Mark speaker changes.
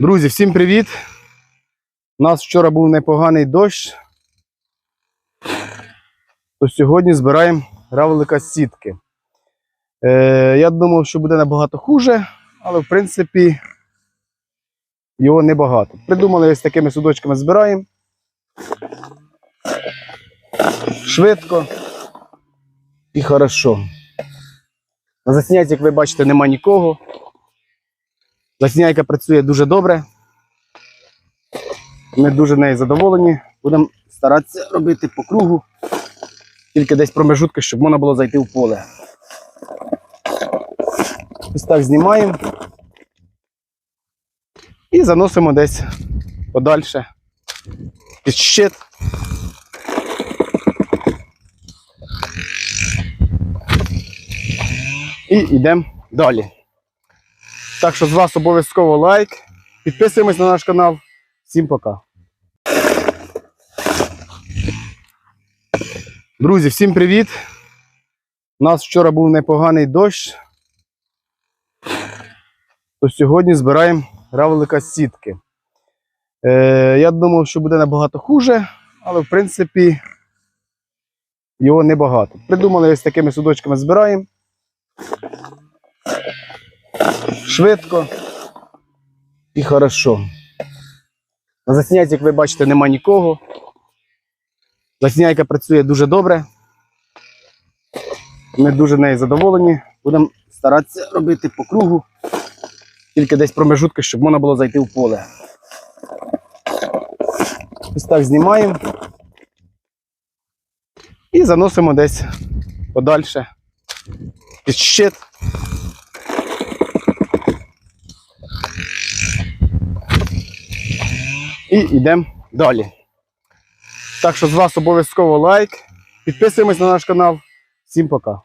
Speaker 1: Друзі, всім привіт! У нас вчора був непоганий дощ. То сьогодні збираємо равлика з сітки. Е, я думав, що буде набагато хуже, але в принципі його небагато. Придумали ось такими судочками збираємо. Швидко і хорошо. На засняті, як ви бачите, нема нікого. Засняйка працює дуже добре. Ми дуже нею задоволені. Будемо старатися робити по кругу, тільки десь промежутки, щоб можна було зайти в поле. Ось так знімаємо і заносимо десь подальше під щит. І йдемо далі. Так що з вас обов'язково лайк. Підписуємось на наш канал. Всім пока. Друзі, всім привіт. У нас вчора був непоганий дощ. То сьогодні збираємо равлика з сітки. Е, я думав, що буде набагато хуже, але в принципі його небагато. Придумали ось такими судочками збираємо. Швидко і хорошо. На як ви бачите, нема нікого. Засняйка працює дуже добре. Ми дуже нею задоволені. Будемо старатися робити по кругу, тільки десь промежутки, щоб можна було зайти в поле. Ось так знімаємо і заносимо десь подальше під щит. І йдемо далі. Так що з вас обов'язково лайк. Підписуємось на наш канал. Всім пока.